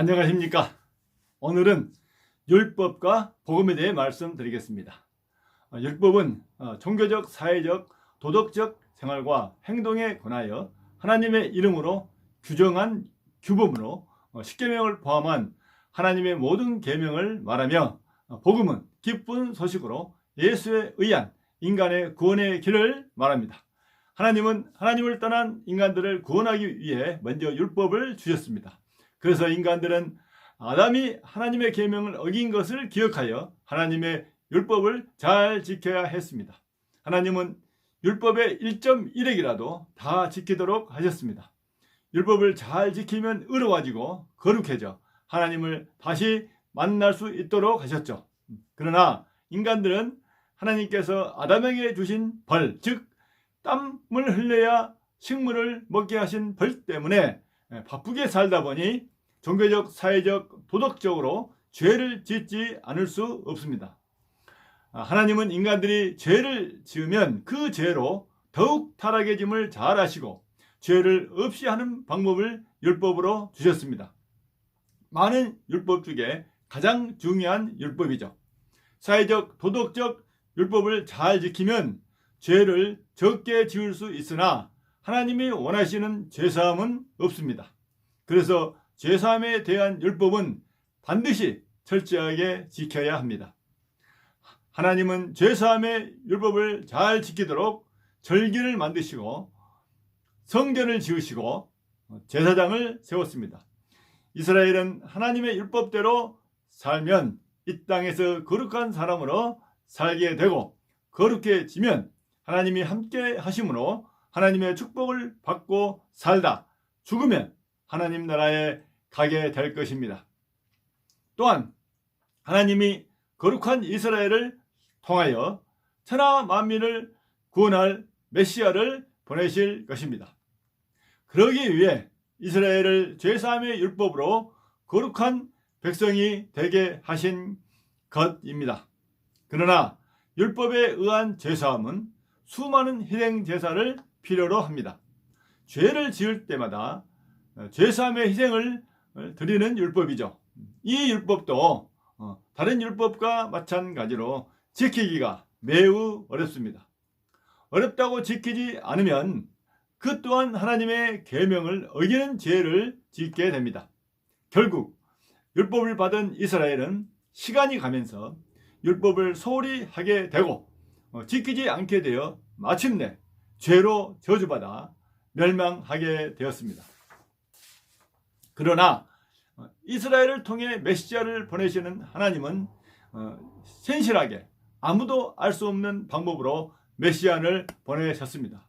안녕하십니까. 오늘은 율법과 복음에 대해 말씀드리겠습니다. 어, 율법은 어, 종교적, 사회적, 도덕적 생활과 행동에 관하여 하나님의 이름으로 규정한 규범으로 어, 십계명을 포함한 하나님의 모든 계명을 말하며 어, 복음은 기쁜 소식으로 예수에 의한 인간의 구원의 길을 말합니다. 하나님은 하나님을 떠난 인간들을 구원하기 위해 먼저 율법을 주셨습니다. 그래서 인간들은 아담이 하나님의 계명을 어긴 것을 기억하여 하나님의 율법을 잘 지켜야 했습니다. 하나님은 율법의 1.1핵이라도 다 지키도록 하셨습니다. 율법을 잘 지키면 의로워지고 거룩해져 하나님을 다시 만날 수 있도록 하셨죠. 그러나 인간들은 하나님께서 아담에게 주신 벌, 즉 땀을 흘려야 식물을 먹게 하신 벌 때문에 바쁘게 살다 보니 종교적, 사회적, 도덕적으로 죄를 짓지 않을 수 없습니다. 아, 하나님은 인간들이 죄를 지으면 그 죄로 더욱 타락해짐을 잘 아시고 죄를 없이 하는 방법을 율법으로 주셨습니다. 많은 율법 중에 가장 중요한 율법이죠. 사회적, 도덕적 율법을 잘 지키면 죄를 적게 지을 수 있으나 하나님이 원하시는 죄사함은 없습니다. 그래서 죄사함에 대한 율법은 반드시 철저하게 지켜야 합니다. 하나님은 죄사함의 율법을 잘 지키도록 절기를 만드시고 성전을 지으시고 제사장을 세웠습니다. 이스라엘은 하나님의 율법대로 살면 이 땅에서 거룩한 사람으로 살게 되고 거룩해지면 하나님이 함께 하심으로 하나님의 축복을 받고 살다 죽으면 하나님 나라에 가게 될 것입니다. 또한 하나님이 거룩한 이스라엘을 통하여 천하 만민을 구원할 메시아를 보내실 것입니다. 그러기 위해 이스라엘을 죄사함의 율법으로 거룩한 백성이 되게 하신 것입니다. 그러나 율법에 의한 죄사함은 수많은 희생 제사를 필요로 합니다. 죄를 지을 때마다 죄사함의 희생을 드리는 율법이죠. 이 율법도 어, 다른 율법과 마찬가지로 지키기가 매우 어렵습니다. 어렵다고 지키지 않으면 그 또한 하나님의 계명을 어기는 죄를 짓게 됩니다. 결국 율법을 받은 이스라엘은 시간이 가면서 율법을 소홀히 하게 되고 어, 지키지 않게 되어 마침내 죄로 저주받아 멸망하게 되었습니다. 그러나 어, 이스라엘을 통해 메시아를 보내시는 하나님은 어, sen실하게 아무도 알 수 없는 방법으로 메시아를 보내셨습니다.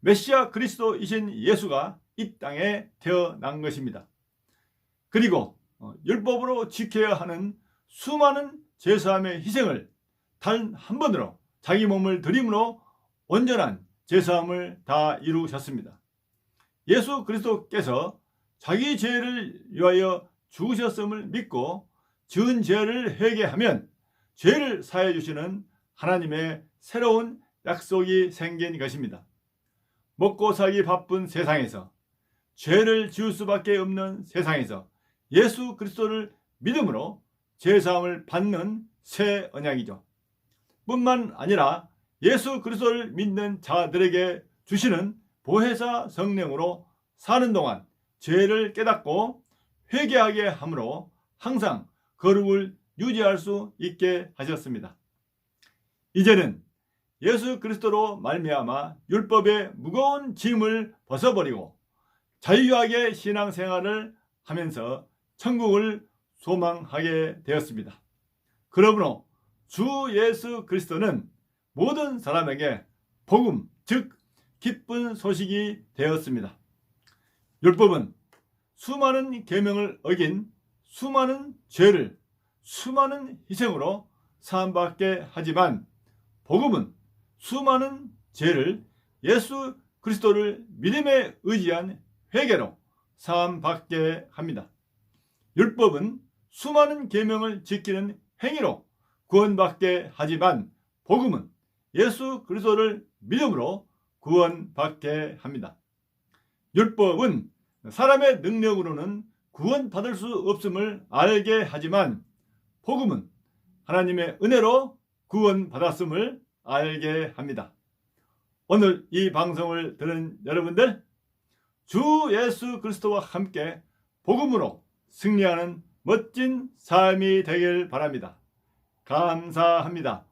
메시아 그리스도이신 예수가 이 땅에 태어난 것입니다. 그리고 율법으로 지켜야 하는 수많은 제사함의 희생을 단 한 번으로 자기 몸을 드림으로 온전한 제사함을 다 이루셨습니다. 예수 그리스도께서 자기 죄를 위하여 죽으셨음을 믿고 지은 죄를 회개하면 죄를 사해 주시는 하나님의 새로운 약속이 생긴 것입니다. 먹고 살기 바쁜 세상에서 죄를 지을 수밖에 없는 세상에서 예수 그리스도를 믿음으로 제사함을 받는 새 언약이죠. 뿐만 아니라 예수 그리스도를 믿는 자들에게 주시는 보혜사 성령으로 사는 동안 죄를 깨닫고 회개하게 함으로 항상 거룩을 유지할 수 있게 하셨습니다. 이제는 예수 그리스도로 말미암아 율법의 무거운 짐을 벗어버리고 자유하게 신앙생활을 하면서 천국을 소망하게 되었습니다. 그러므로 주 예수 그리스도는 모든 사람에게 복음, 즉 기쁜 소식이 되었습니다. 율법은 수많은 계명을 어긴 수많은 죄를 수많은 희생으로 사함받게 하지만 복음은 수많은 죄를 예수 그리스도를 믿음에 의지한 회개로 사함받게 합니다. 율법은 수많은 계명을 지키는 행위로 구원받게 하지만 복음은 예수 그리스도를 믿음으로 구원받게 합니다. 율법은 사람의 능력으로는 구원받을 수 없음을 알게 하지만 복음은 하나님의 은혜로 구원받았음을 알게 합니다. 오늘 이 방송을 들은 여러분들 주 예수 그리스도와 함께 복음으로 승리하는 멋진 삶이 되길 바랍니다. 감사합니다.